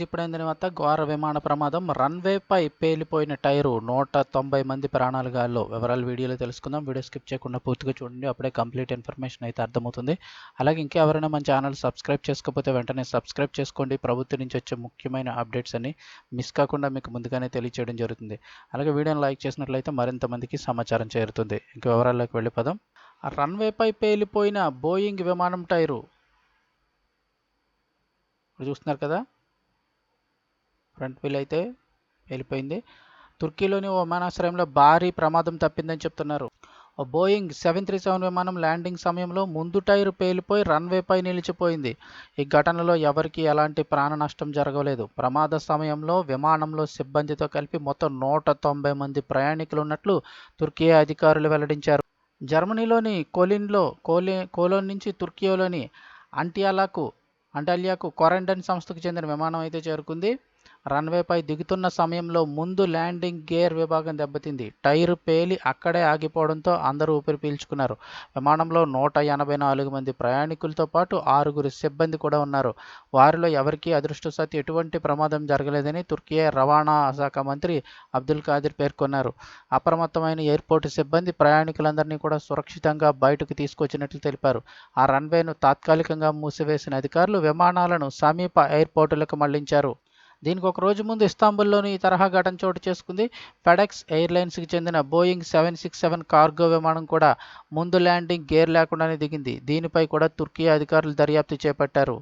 ఇప్పుడైన తర్వాత ఘోర విమాన ప్రమాదం రన్వేపై పేలిపోయిన టైరు నూట తొంభై మంది ప్రాణాలు గాల్లో. వివరాలు వీడియోలో తెలుసుకుందాం. వీడియో స్కిప్ చేయకుండా పూర్తిగా చూడండి. అప్పుడే కంప్లీట్ ఇన్ఫర్మేషన్ అయితే అర్థమవుతుంది. అలాగే ఇంకా ఎవరైనా మన ఛానల్ సబ్స్క్రైబ్ చేసుకోకపోతే వెంటనే సబ్స్క్రైబ్ చేసుకోండి. ప్రభుత్వం నుంచి వచ్చే ముఖ్యమైన అప్డేట్స్ అన్ని మిస్ కాకుండా మీకు ముందుగానే తెలియచేయడం జరుగుతుంది. అలాగే వీడియోని లైక్ చేసినట్లయితే మరింత మందికి సమాచారం చేరుతుంది. ఇంకా వివరాల్లోకి వెళ్ళిపోదాం. ఆ రన్వేపై పేలిపోయిన బోయింగ్ విమానం టైరు. ఇప్పుడు చూస్తున్నారు కదా? ఫ్రంట్ వీల్ అయితే వెళ్ళిపోయింది. తుర్కీలోని ఓ విమానాశ్రయంలో భారీ ప్రమాదం తప్పిందని చెప్తున్నారు. ఓ బోయింగ్ సెవెన్ త్రీ సెవెన్ విమానం ల్యాండింగ్ సమయంలో ముందు టైరు పేలిపోయి రన్వేపై నిలిచిపోయింది. ఈ ఘటనలో ఎవరికి ఎలాంటి ప్రాణ నష్టం జరగలేదు. ప్రమాద సమయంలో విమానంలో సిబ్బందితో కలిపి మొత్తం నూట తొంభై మంది ప్రయాణికులు ఉన్నట్లు తుర్కీ అధికారులు వెల్లడించారు. జర్మనీలోని కోలిన్లో కోలి కోలోన్ నుంచి తుర్కీలోని అంటియాలాకు అంటాలియాకు క్వారంటైన్ సంస్థకు చెందిన విమానం అయితే చేరుకుంది. రన్వేపై దిగుతున్న సమయంలో ముందు ల్యాండింగ్ గేర్ విభాగం దెబ్బతింది. టైరు పేలి అక్కడే ఆగిపోవడంతో అందరూ ఊపిరి పీల్చుకున్నారు. విమానంలో నూట ఎనభై నాలుగు మంది ప్రయాణికులతో పాటు ఆరుగురు సిబ్బంది కూడా ఉన్నారు. వారిలో ఎవరికీ అదృష్టవశాత్తు ఎటువంటి ప్రమాదం జరగలేదని తుర్కీ రవాణా శాఖ మంత్రి అబ్దుల్ ఖాదిర్ పేర్కొన్నారు. అప్రమత్తమైన ఎయిర్పోర్టు సిబ్బంది ప్రయాణికులందరినీ కూడా సురక్షితంగా బయటకు తీసుకొచ్చినట్లు తెలిపారు. ఆ రన్వేను తాత్కాలికంగా మూసివేసిన అధికారులు విమానాలను సమీప ఎయిర్పోర్టులకు మళ్ళించారు. దీనికి ఒక రోజు ముందు ఇస్తాంబుల్లోని ఈ తరహా ఘటన చోటు చేసుకుంది. ఫెడెక్స్ ఎయిర్లైన్స్కి చెందిన Boeing seven six seven cargo విమానం కూడా ముందు ల్యాండింగ్ గేర్ లేకుండానే దిగింది. దీనిపై కూడా తుర్కీ అధికారులు దర్యాప్తు చేపట్టారు.